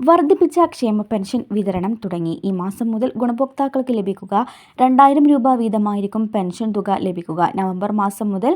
വർദ്ധിപ്പിച്ച ക്ഷേമ പെൻഷൻ വിതരണം തുടങ്ങി. ഈ മാസം മുതൽ ഗുണഭോക്താക്കൾക്ക് ലഭിക്കുക രണ്ടായിരം രൂപ വീതമായിരിക്കും പെൻഷൻ തുക ലഭിക്കുക. നവംബർ മാസം മുതൽ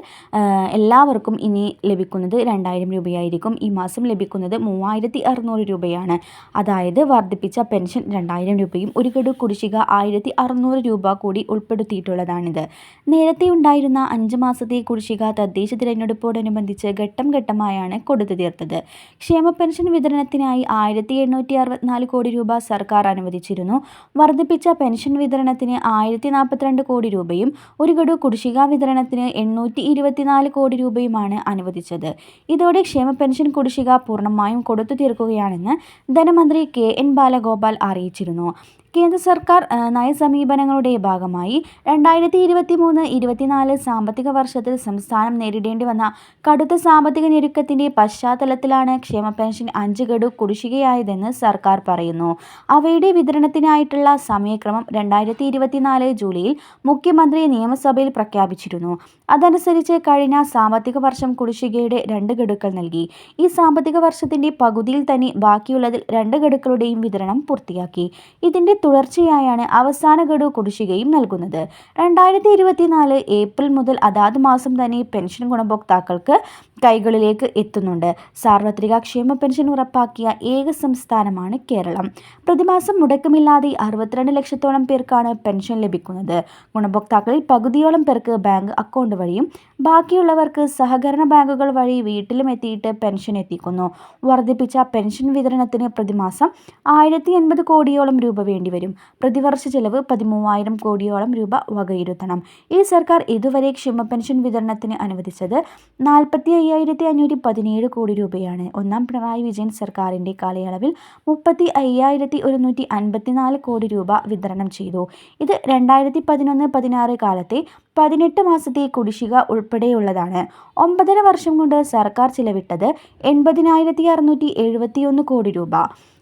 എല്ലാവർക്കും ഇനി ലഭിക്കുന്നത് രണ്ടായിരം രൂപയായിരിക്കും. ഈ മാസം ലഭിക്കുന്നത് മൂവായിരത്തി അറുന്നൂറ് രൂപയാണ്. അതായത് വർദ്ധിപ്പിച്ച പെൻഷൻ രണ്ടായിരം രൂപയും ഒരു ഗഡു കുടിശ്ശിക ആയിരത്തി അറുന്നൂറ് രൂപ കൂടി ഉൾപ്പെടുത്തിയിട്ടുള്ളതാണിത്. നേരത്തെ ഉണ്ടായിരുന്ന അഞ്ച് മാസത്തെ കുടിശ്ശിക തദ്ദേശ തിരഞ്ഞെടുപ്പോടനുബന്ധിച്ച് ഘട്ടം ഘട്ടമായാണ് കൊടുത്തു തീർത്തത്. ക്ഷേമ പെൻഷൻ വിതരണത്തിനായി ആയിരത്തി എണ്ണൂറ്റി അറുപത്തിനാല് കോടി രൂപ സർക്കാർ അനുവദിച്ചിരുന്നു. വർദ്ധിപ്പിച്ച പെൻഷൻ വിതരണത്തിന് ആയിരത്തി നാൽപ്പത്തിരണ്ട് കോടി രൂപയും ഒരു ഗഡു കുടിശ്ശിക വിതരണത്തിന് എണ്ണൂറ്റി ഇരുപത്തിനാല് കോടി രൂപയുമാണ് അനുവദിച്ചത്. ഇതോടെ ക്ഷേമ പെൻഷൻ കുടിശ്ശിക പൂർണമായും കൊടുത്തു തീർക്കുകയാണെന്ന് ധനമന്ത്രി കെ എൻ ബാലഗോപാൽ അറിയിച്ചിരുന്നു. കേന്ദ്ര സർക്കാർ നയസമീപനങ്ങളുടെ ഭാഗമായി രണ്ടായിരത്തി ഇരുപത്തി മൂന്ന് ഇരുപത്തിനാല് സാമ്പത്തിക വർഷത്തിൽ സംസ്ഥാനം നേരിടേണ്ടി വന്ന കടുത്ത സാമ്പത്തിക ഞെരുക്കത്തിന്റെ പശ്ചാത്തലത്തിലാണ് ക്ഷേമ പെൻഷൻ അഞ്ച് ഗഡു കുടിശ്ശികയായതെന്ന് സർക്കാർ പറയുന്നു. അവയുടെ വിതരണത്തിനായിട്ടുള്ള സമയക്രമം രണ്ടായിരത്തി ഇരുപത്തിനാല് ജൂലൈയിൽ മുഖ്യമന്ത്രി നിയമസഭയിൽ പ്രഖ്യാപിച്ചിരുന്നു. അതനുസരിച്ച് കഴിഞ്ഞ സാമ്പത്തിക വർഷം കുടിശ്ശികയുടെ രണ്ട് ഗഡുക്കൾ നൽകി. ഈ സാമ്പത്തിക വർഷത്തിന്റെ പകുതിയിൽ തന്നെ ബാക്കിയുള്ളതിൽ രണ്ട് ഗഡുക്കളുടെയും വിതരണം പൂർത്തിയാക്കി. ഇതിന്റെ തുടർച്ചയായാണ് അവസാന ഗഡു കുടിശ്ശികയും നൽകുന്നത്. രണ്ടായിരത്തി ഇരുപത്തിനാല് ഏപ്രിൽ മുതൽ അതാത് മാസം തന്നെ പെൻഷൻ ഗുണഭോക്താക്കൾക്ക് കൈകളിലേക്ക് എത്തുന്നുണ്ട്. സാർവത്രിക ക്ഷേമ പെൻഷൻ ഉറപ്പാക്കിയ ഏക സംസ്ഥാനമാണ് കേരളം. പ്രതിമാസം മുടക്കമില്ലാതെ അറുപത്തിരണ്ട് ലക്ഷത്തോളം പേർക്കാണ് പെൻഷൻ ലഭിക്കുന്നത്. ഗുണഭോക്താക്കളിൽ പകുതിയോളം പേർക്ക് ബാങ്ക് അക്കൗണ്ട് വഴിയും ബാക്കിയുള്ളവർക്ക് സഹകരണ ബാങ്കുകൾ വഴി വീട്ടിലും എത്തിയിട്ട് പെൻഷൻ എത്തിക്കുന്നു. വർദ്ധിപ്പിച്ച പെൻഷൻ വിതരണത്തിന് പ്രതിമാസം ആയിരത്തി കോടിയോളം രൂപ വേണ്ടിവരും. പ്രതിവർഷ ചെലവ് പതിമൂവായിരം കോടിയോളം രൂപ വകയിരുത്തണം. ഈ സർക്കാർ ഇതുവരെ ക്ഷമ പെൻഷൻ വിതരണത്തിന് അനുവദിച്ചത് നാൽപ്പത്തി അയ്യായിരത്തി അഞ്ഞൂറ്റി പതിനേഴ് കോടി രൂപയാണ്. ഒന്നാം പിണറായി വിജയൻ സർക്കാരിന്റെ കാലയളവിൽ മുപ്പത്തി അയ്യായിരത്തി ഒരുന്നൂറ്റി അൻപത്തിനാല് കോടി രൂപ വിതരണം ചെയ്തു. ഇത് രണ്ടായിരത്തി പതിനൊന്ന് പതിനാറ് കാലത്തെ പതിനെട്ട് മാസത്തെ കുടിശ്ശിക ഉൾപ്പെടെയുള്ളതാണ്. ഒമ്പതര വർഷം കൊണ്ട് സർക്കാർ ചിലവിട്ടത് എൺപതിനായിരത്തി അറുന്നൂറ്റി എഴുപത്തിയൊന്ന് കോടി രൂപ.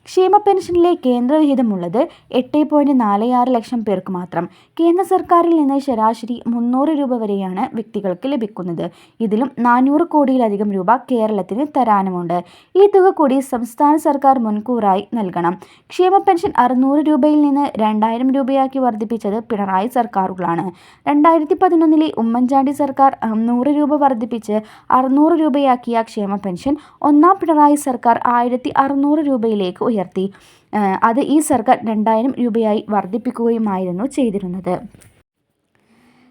ക്ഷേമ പെൻഷനിലെ കേന്ദ്രവിഹിതമുള്ളത് എട്ട് പോയിന്റ് നാല് ആറ് ലക്ഷം പേർക്ക് മാത്രം. കേന്ദ്ര സർക്കാരിൽ നിന്ന് ശരാശരി മുന്നൂറ് രൂപ വരെയാണ് വ്യക്തികൾക്ക് ലഭിക്കുന്നത്. ഇതിലും നാനൂറ് കോടിയിലധികം രൂപ കേരളത്തിന് തരാനുമുണ്ട്. ഈ തുക കൂടി സംസ്ഥാന സർക്കാർ മുൻകൂറായി നൽകണം. ക്ഷേമ പെൻഷൻ അറുന്നൂറ് രൂപയിൽ നിന്ന് രണ്ടായിരം രൂപയാക്കി വർദ്ധിപ്പിച്ചത് പിണറായി സർക്കാരുകളാണ്. രണ്ടായിരത്തി പതിനൊന്നിലെ ഉമ്മൻചാണ്ടി സർക്കാർ നൂറ് രൂപ വർദ്ധിപ്പിച്ച് അറുന്നൂറ് രൂപയാക്കിയ ക്ഷേമ പെൻഷൻ ഒന്നാം പിണറായി സർക്കാർ ആയിരത്തി അറുന്നൂറ് രൂപയിലേക്ക് ഉയർത്തി. അത് ഈ സർക്കാർ രണ്ടായിരം രൂപയായി വർദ്ധിപ്പിക്കുകയുമായിരുന്നു ചെയ്തിരുന്നത്.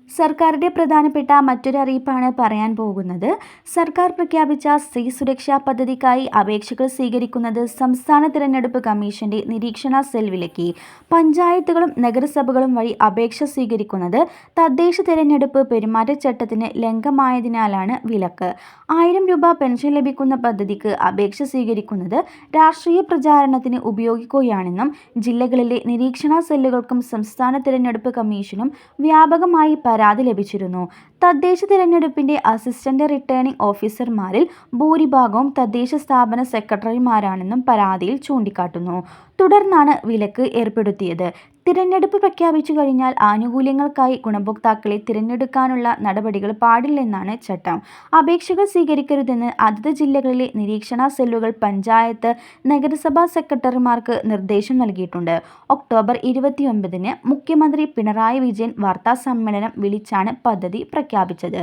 സർക്കാരിന്റെ പ്രധാനപ്പെട്ട മറ്റൊരു അറിയിപ്പാണ് പറയാൻ പോകുന്നത്. സർക്കാർ പ്രഖ്യാപിച്ച സ്ത്രീ സുരക്ഷാ പദ്ധതിക്കായി അപേക്ഷകൾ സ്വീകരിക്കുന്നത് സംസ്ഥാന തിരഞ്ഞെടുപ്പ് കമ്മീഷന്റെ നിരീക്ഷണ സെൽ വിലക്കി പഞ്ചായത്തുകളും നഗരസഭകളും വഴി അപേക്ഷ സ്വീകരിക്കുന്നത് തദ്ദേശ തിരഞ്ഞെടുപ്പ് പെരുമാറ്റച്ചട്ടത്തിന് ലംഘമായതിനാലാണ് വിലക്ക്. ആയിരം രൂപ പെൻഷൻ ലഭിക്കുന്ന പദ്ധതിക്ക് അപേക്ഷ സ്വീകരിക്കുന്നത് രാഷ്ട്രീയ പ്രചാരണത്തിന് ഉപയോഗിക്കുകയാണെന്നും ജില്ലകളിലെ നിരീക്ഷണ സെല്ലുകൾക്കും സംസ്ഥാന തിരഞ്ഞെടുപ്പ് കമ്മീഷനും വ്യാപകമായി പരാതി ലഭിച്ചിരുന്നു. തദ്ദേശ തിരഞ്ഞെടുപ്പിന്റെ അസിസ്റ്റന്റ് റിട്ടേണിംഗ് ഓഫീസർമാരിൽ ഭൂരിഭാഗവും തദ്ദേശ സ്ഥാപന സെക്രട്ടറിമാരാണെന്നും പരാതിയിൽ ചൂണ്ടിക്കാട്ടുന്നു. തുടർന്നാണ് വിലക്ക് ഏർപ്പെടുത്തിയത്. തിരഞ്ഞെടുപ്പ് പ്രഖ്യാപിച്ചു കഴിഞ്ഞാൽ ആനുകൂല്യങ്ങൾക്കായി ഗുണഭോക്താക്കളെ തിരഞ്ഞെടുക്കാനുള്ള നടപടികൾ പാടില്ലെന്നാണ് ചട്ടം. അപേക്ഷകൾ സ്വീകരിക്കരുതെന്ന് അതത് ജില്ലകളിലെ നിരീക്ഷണ സെല്ലുകൾ പഞ്ചായത്ത് നഗരസഭാ സെക്രട്ടറിമാർക്ക് നിർദ്ദേശം നൽകിയിട്ടുണ്ട്. ഒക്ടോബർ ഇരുപത്തിയൊൻപതിന് മുഖ്യമന്ത്രി പിണറായി വിജയൻ വാർത്താ സമ്മേളനം വിളിച്ചാണ് പദ്ധതി പ്രഖ്യാപിച്ചത്.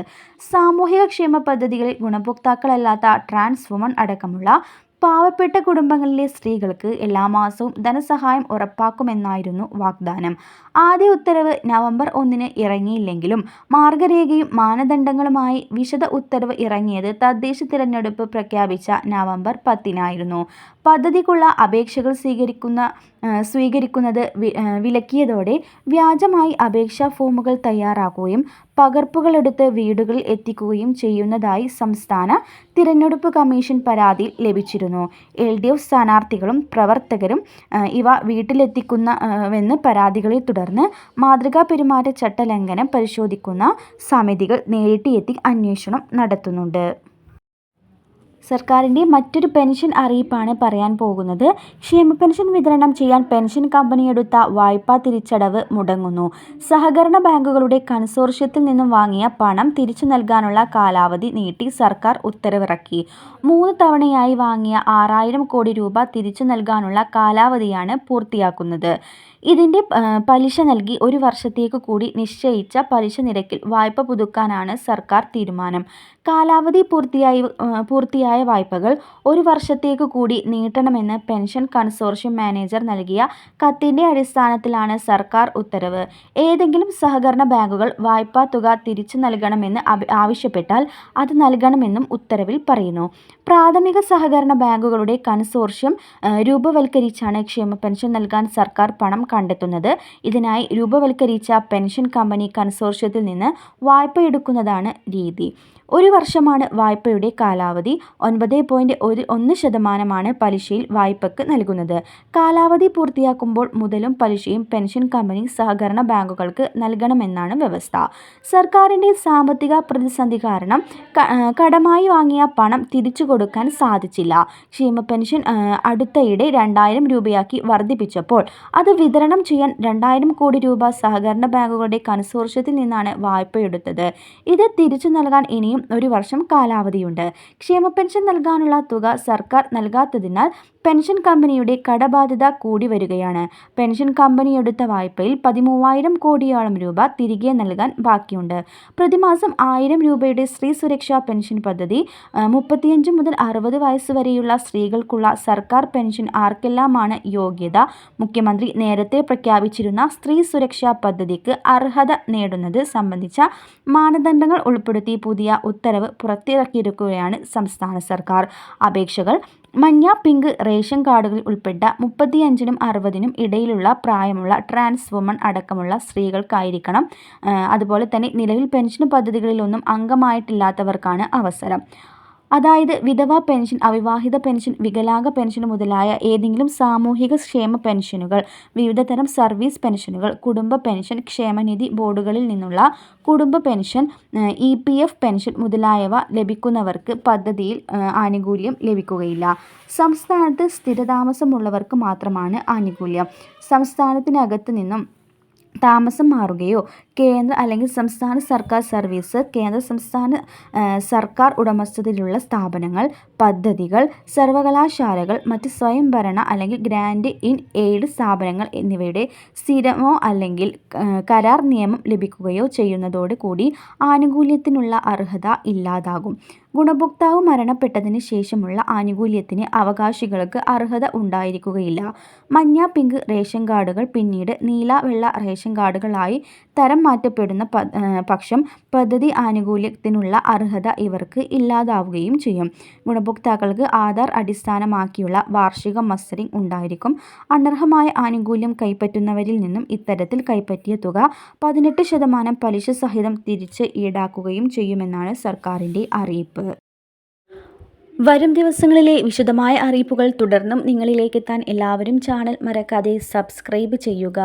സാമൂഹിക ക്ഷേമ പദ്ധതികളിൽ ഗുണഭോക്താക്കളല്ലാത്ത ട്രാൻസ് വുമൺ അടക്കമുള്ള പാവപ്പെട്ട കുടുംബങ്ങളിലെ സ്ത്രീകൾക്ക് എല്ലാ മാസവും ധനസഹായം ഉറപ്പാക്കുമെന്നായിരുന്നു വാഗ്ദാനം. ആദ്യ ഉത്തരവ് നവംബർ ഒന്നിന് ഇറങ്ങിയില്ലെങ്കിലും മാർഗരേഖയും മാനദണ്ഡങ്ങളുമായി വിശദ ഉത്തരവ് ഇറങ്ങിയത് തദ്ദേശ തിരഞ്ഞെടുപ്പ് പ്രഖ്യാപിച്ച നവംബർ പത്തിനായിരുന്നു. പദ്ധതിക്കുള്ള അപേക്ഷകൾ സ്വീകരിക്കുന്ന സ്വീകരിക്കുന്നത് വിലക്കിയതോടെ വ്യാജമായി അപേക്ഷാ ഫോമുകൾ തയ്യാറാക്കുകയും പകർപ്പുകളെടുത്ത് വീടുകളിൽ എത്തിക്കുകയും ചെയ്യുന്നതായി സംസ്ഥാന തിരഞ്ഞെടുപ്പ് കമ്മീഷൻ പരാതിയിൽ ലഭിച്ചിരുന്നു. എൽ ഡി എഫ് സ്ഥാനാർത്ഥികളും പ്രവർത്തകരും ഇവ വീട്ടിലെത്തിക്കുന്നവെന്ന് പരാതികളെ തുടർന്ന് മാതൃകാ പെരുമാറ്റച്ചട്ട ലംഘനം പരിശോധിക്കുന്ന സമിതികൾ നേരിട്ട് എത്തി അന്വേഷണം നടത്തുന്നുണ്ട്. സർക്കാരിന്റെ മറ്റൊരു പെൻഷൻ അറിയിപ്പാണ് പറയാൻ പോകുന്നത്. ക്ഷേമ പെൻഷൻ വിതരണം ചെയ്യാൻ പെൻഷൻ കമ്പനി എടുത്ത വായ്പാ തിരിച്ചടവ് മുടങ്ങുന്നു. സഹകരണ ബാങ്കുകളുടെ കൺസോർഷ്യത്തിൽ നിന്നും വാങ്ങിയ പണം തിരിച്ചു നൽകാനുള്ള കാലാവധി നീട്ടി സർക്കാർ ഉത്തരവിറക്കി. മൂന്ന് തവണയായി വാങ്ങിയ ആറായിരം കോടി രൂപ തിരിച്ചു നൽകാനുള്ള കാലാവധിയാണ് പൂർത്തിയാക്കുന്നത്. ഇതിന്റെ പലിശ നൽകി ഒരു വർഷത്തേക്ക് കൂടി നിശ്ചയിച്ച പലിശ നിരക്കിൽ വായ്പ പുതുക്കാനാണ് സർക്കാർ തീരുമാനം. കാലാവധി പൂർത്തിയായി പൂർത്തിയായ വായ്പകൾ ഒരു വർഷത്തേക്ക് കൂടി നീട്ടണമെന്ന് പെൻഷൻ കൺസോർഷ്യം മാനേജർ നൽകിയ കത്തിന്റെ അടിസ്ഥാനത്തിലാണ് സർക്കാർ ഉത്തരവ്. ഏതെങ്കിലും സഹകരണ ബാങ്കുകൾ വായ്പാ തുക തിരിച്ചു നൽകണമെന്ന് ആവശ്യപ്പെട്ടാൽ അത് നൽകണമെന്നും ഉത്തരവിൽ പറയുന്നു. പ്രാഥമിക സഹകരണ ബാങ്കുകളുടെ കൺസോർഷ്യം രൂപവൽക്കരിച്ചാണ് ക്ഷേമ പെൻഷൻ നൽകാൻ സർക്കാർ പണം കണ്ടെത്തുന്നത്. ഇതിനായി രൂപവൽക്കരിച്ച പെൻഷൻ കമ്പനി കൺസോർഷ്യത്തിൽ നിന്ന് വായ്പയെടുക്കുന്നതാണ് രീതി. ഒരു വർഷമാണ് വായ്പയുടെ കാലാവധി. ഒൻപത് പോയിന്റ് ഒരു ഒന്ന് ശതമാനമാണ് പലിശയിൽ വായ്പക്ക് നൽകുന്നത്. കാലാവധി പൂർത്തിയാക്കുമ്പോൾ മുതലും പലിശയും പെൻഷൻ കമ്പനി സഹകരണ ബാങ്കുകൾക്ക് നൽകണമെന്നാണ് വ്യവസ്ഥ. സർക്കാരിന്റെ സാമ്പത്തിക പ്രതിസന്ധി കാരണം കടമായി വാങ്ങിയ പണം തിരിച്ചു കൊടുക്കാൻ സാധിച്ചില്ല. ക്ഷേമ പെൻഷൻ അടുത്തയിടെ രണ്ടായിരം രൂപയാക്കി വർദ്ധിപ്പിച്ചപ്പോൾ അത് ചെയ്യാൻ രണ്ടായിരം കോടി രൂപ സഹകരണ ബാങ്കുകളുടെ കൺസോർഷ്യത്തിൽ നിന്നാണ് വായ്പയെടുത്തത് ഇത് തിരിച്ചു നൽകാൻ ഇനിയും ഒരു വർഷം കാലാവധിയുണ്ട്. ക്ഷേമ പെൻഷൻ നൽകാനുള്ള തുക സർക്കാർ നൽകാത്തതിനാൽ പെൻഷൻ കമ്പനിയുടെ കടബാധ്യത കൂടി വരികയാണ്. പെൻഷൻ കമ്പനി എടുത്ത വായ്പയിൽ പതിമൂവായിരം കോടിയോളം രൂപ തിരികെ നൽകാൻ ബാക്കിയുണ്ട്. പ്രതിമാസം ആയിരം രൂപയുടെ സ്ത്രീ സുരക്ഷാ പെൻഷൻ പദ്ധതി മുപ്പത്തിയഞ്ച് മുതൽ അറുപത് വയസ്സ് വരെയുള്ള സ്ത്രീകൾക്കുള്ള സർക്കാർ പെൻഷൻ ആർക്കെല്ലാമാണ് യോഗ്യത? മുഖ്യമന്ത്രി നേരത്തെ പ്രഖ്യാപിച്ചിരുന്ന സ്ത്രീ സുരക്ഷാ പദ്ധതിക്ക് അർഹത നേടുന്നത് സംബന്ധിച്ച മാനദണ്ഡങ്ങൾ ഉൾപ്പെടുത്തി പുതിയ ഉത്തരവ് പുറത്തിറക്കിയിരിക്കുകയാണ് സംസ്ഥാന സർക്കാർ. അപേക്ഷകൾ മഞ്ഞ പിങ്ക് റേഷൻ കാർഡുകളിൽ ഉൾപ്പെട്ട മുപ്പത്തിയഞ്ചിനും അറുപതിനും ഇടയിലുള്ള പ്രായമുള്ള ട്രാൻസ് വുമൺ അടക്കമുള്ള സ്ത്രീകൾക്കായിരിക്കണം. അതുപോലെ തന്നെ നിലവിൽ പെൻഷൻ പദ്ധതികളിലൊന്നും അംഗമായിട്ടില്ലാത്തവർക്കാണ് അവസരം. അതായത് വിധവാ പെൻഷൻ അവിവാഹിത പെൻഷൻ വികലാംഗ പെൻഷൻ മുതലായ ഏതെങ്കിലും സാമൂഹിക ക്ഷേമ പെൻഷനുകൾ വിവിധതരം സർവീസ് പെൻഷനുകൾ കുടുംബ പെൻഷൻ ക്ഷേമനിധി ബോർഡുകളിൽ നിന്നുള്ള കുടുംബ pension E P F pension മുതലായവ ലഭിക്കുന്നവർക്ക് പദ്ധതിയിൽ ആനുകൂല്യം ലഭിക്കുകയില്ല. സംസ്ഥാനത്ത് സ്ഥിരതാമസമുള്ളവർക്ക് മാത്രമാണ് ആനുകൂല്യം. സംസ്ഥാനത്തിനകത്ത് നിന്നും താമസം മാറുകയോ കേന്ദ്ര അല്ലെങ്കിൽ സംസ്ഥാന സർക്കാർ സർവീസ് കേന്ദ്ര സംസ്ഥാന സർക്കാർ ഉടമസ്ഥതയിലുള്ള സ്ഥാപനങ്ങൾ പദ്ധതികൾ സർവകലാശാലകൾ മറ്റ് സ്വയംഭരണ അല്ലെങ്കിൽ ഗ്രാൻഡ് ഇൻ എയ്ഡ് സ്ഥാപനങ്ങൾ എന്നിവയുടെ സ്ഥിരമോ അല്ലെങ്കിൽ കരാർ നിയമം ലഭിക്കുകയോ ചെയ്യുന്നതോട് കൂടി ആനുകൂല്യത്തിനുള്ള അർഹത ഇല്ലാതാകും. ഗുണഭോക്താവ് മരണപ്പെട്ടതിന് ശേഷമുള്ള ആനുകൂല്യത്തിന് അവകാശികൾക്ക് അർഹത ഉണ്ടായിരിക്കുകയില്ല. മഞ്ഞ പിങ്ക് റേഷൻ കാർഡുകൾ പിന്നീട് നീല വെള്ള റേഷൻ കാർഡുകളായി തരം മാറ്റപ്പെടുന്ന പക്ഷം പദ്ധതി ആനുകൂല്യത്തിനുള്ള അർഹത ഇവർക്ക് ഇല്ലാതാവുകയും ചെയ്യും. ഗുണഭോക്താക്കൾക്ക് ആധാർ അടിസ്ഥാനമാക്കിയുള്ള വാർഷിക മസ്റ്ററിംഗ് ഉണ്ടായിരിക്കും. അനർഹമായ ആനുകൂല്യം കൈപ്പറ്റുന്നവരിൽ നിന്നും ഇത്തരത്തിൽ കൈപ്പറ്റിയ തുക പതിനെട്ട് ശതമാനം പലിശ സഹിതം തിരിച്ച് ഈടാക്കുകയും ചെയ്യുമെന്നാണ് സർക്കാരിന്റെ അറിയിപ്പ്. വരും ദിവസങ്ങളിലെ വിശദമായ അറിയിപ്പുകൾ തുടർന്നും നിങ്ങളിലേക്ക് എത്താൻ എല്ലാവരും ചാനൽ മറക്കാതെ സബ്സ്ക്രൈബ് ചെയ്യുക.